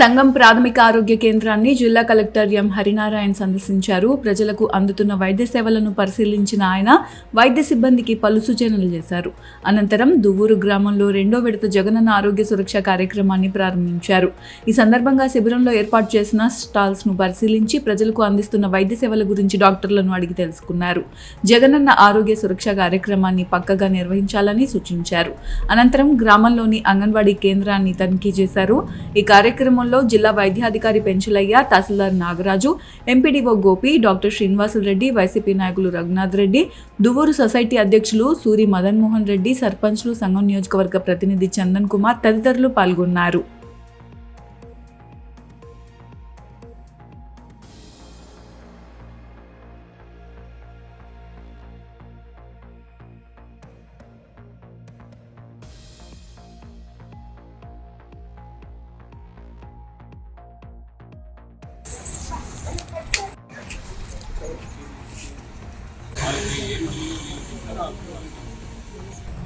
సంఘం ప్రాథమిక ఆరోగ్య కేంద్రాన్ని జిల్లా కలెక్టర్ ఎం హరినారాయణ సందర్శించారు. ప్రజలకు అందుతున్న వైద్య సేవలను పరిశీలించిన ఆయన వైద్య సిబ్బందికి పలు సూచనలు చేశారు. అనంతరం దువ్వూరు గ్రామంలో రెండో విడత జగనన్న ఆరోగ్య సురక్ష కార్యక్రమాన్ని ప్రారంభించారు. ఈ సందర్భంగా శిబిరంలో ఏర్పాటు చేసిన స్టాల్స్ను పరిశీలించి ప్రజలకు అందిస్తున్న వైద్య సేవల గురించి డాక్టర్లను అడిగి తెలుసుకున్నారు. జగనన్న ఆరోగ్య సురక్ష కార్యక్రమాన్ని పక్కగా నిర్వహించాలని సూచించారు. అనంతరం గ్రామంలోని అంగన్వాడీ కేంద్రాన్ని తనిఖీ చేశారు. ఈ కార్యక్రమంలో జిల్లా వైద్యాధికారి Penchulaiah tahsildar Nagaraju MPDO Gopi doctor Srinivasulu Reddy YCP నాయకులు రఘునాథ్ రెడ్డి దువ్వూరు సొసైటీ అధ్యక్షులు సూరి మదన్మోహన్ రెడ్డి సర్పంచ్లు సంఘం నియోజకవర్గ ప్రతినిధి చందన్ కుమార్ తదితరులు పాల్గొన్నారు.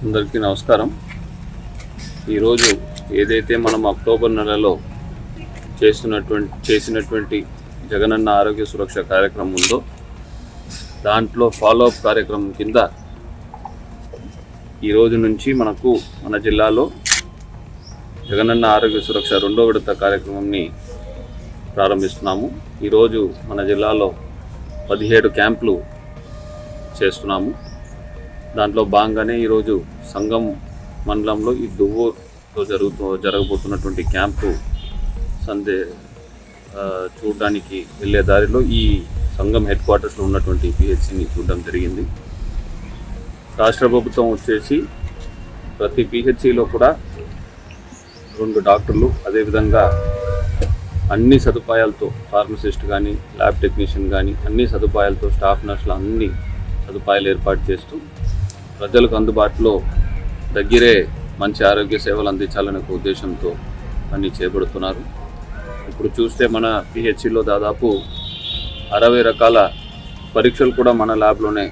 అందరికీ నమస్కారం. ఈరోజు ఏదైతే మనం అక్టోబర్ నెలలో చేస్తున్నటువంటి చేసినటువంటి జగనన్న ఆరోగ్య సురక్ష కార్యక్రమం ఉందో దాంట్లో ఫాలో అప్ కార్యక్రమం కింద ఈ రోజు నుంచి మనకు మన జిల్లాలో జగనన్న ఆరోగ్య సురక్ష రెండో విడత కార్యక్రమంని ప్రారంభిస్తున్నాము. ఈరోజు మన జిల్లాలో పదిహేడు క్యాంపులు చేస్తున్నాము. దాంట్లో భాగంగానే ఈరోజు సంఘం మండలంలో ఈ దువ్వూరులో జరుగుతూ జరగబోతున్నటువంటి క్యాంపు సందే చూడడానికి వెళ్ళే దారిలో ఈ సంఘం హెడ్ క్వార్టర్స్లో ఉన్నటువంటి పిహెచ్సిని చూడడం జరిగింది. రాష్ట్ర ప్రభుత్వం వచ్చేసి ప్రతి పిహెచ్సిలో కూడా రెండు డాక్టర్లు అదేవిధంగా అన్ని సదుపాయాలతో ఫార్మసిస్ట్ కానీ ల్యాబ్ టెక్నీషియన్ కానీ అన్ని సదుపాయాలతో స్టాఫ్ నర్సులు అన్ని సదుపాయాలు ఏర్పాటు చేస్తూ ప్రజలకు అందుబాటులో దగ్గరే మంచి ఆరోగ్య సేవలు అందించాలనే ఒక ఉద్దేశంతో అన్ని చేపడుతున్నారు. ఇప్పుడు చూస్తే మన పిహెచ్సిలో దాదాపు అరవై రకాల పరీక్షలు కూడా మన ల్యాబ్లోనే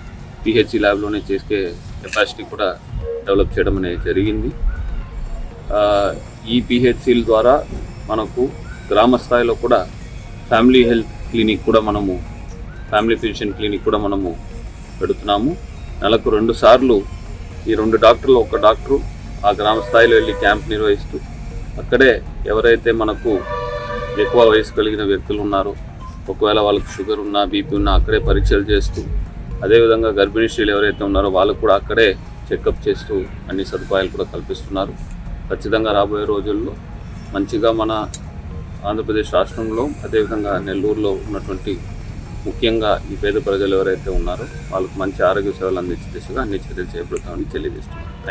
పిహెచ్సి ల్యాబ్లోనే చేసే కెపాసిటీ కూడా డెవలప్ చేయడం అనేది జరిగింది. ఈ పిహెచ్సిల ద్వారా మనకు గ్రామ స్థాయిలో కూడా ఫ్యామిలీ హెల్త్ క్లినిక్ కూడా మనము ఫ్యామిలీ ఫిజిషియన్ క్లినిక్ కూడా మనము పెడుతున్నాము. నెలకు రెండు సార్లు ఈ రెండు డాక్టర్లు ఒక డాక్టరు ఆ గ్రామ స్థాయిలో వెళ్ళి క్యాంప్ నిర్వహిస్తూ అక్కడే ఎవరైతే మనకు ఎక్కువ వయసు కలిగిన వ్యక్తులు ఉన్నారో ఒకవేళ వాళ్ళకి షుగర్ ఉన్నా బీపీ ఉన్నా అక్కడే పరీక్షలు చేస్తూ అదేవిధంగా గర్భిణీ స్త్రీలు ఎవరైతే ఉన్నారో వాళ్ళకు కూడా అక్కడే చెకప్ చేస్తూ అన్ని సదుపాయాలు కూడా కల్పిస్తున్నారు. ఖచ్చితంగా రాబోయే రోజుల్లో మంచిగా మన ఆంధ్రప్రదేశ్ రాష్ట్రంలో అదేవిధంగా నెల్లూరులో ఉన్నటువంటి ముఖ్యంగా ఈ పేద ప్రజలు ఎవరైతే ఉన్నారో వాళ్ళకు మంచి ఆరోగ్య సేవలు అందించే దిశగా అన్ని చర్యలు చేపడతామని తెలియజేస్తున్నాను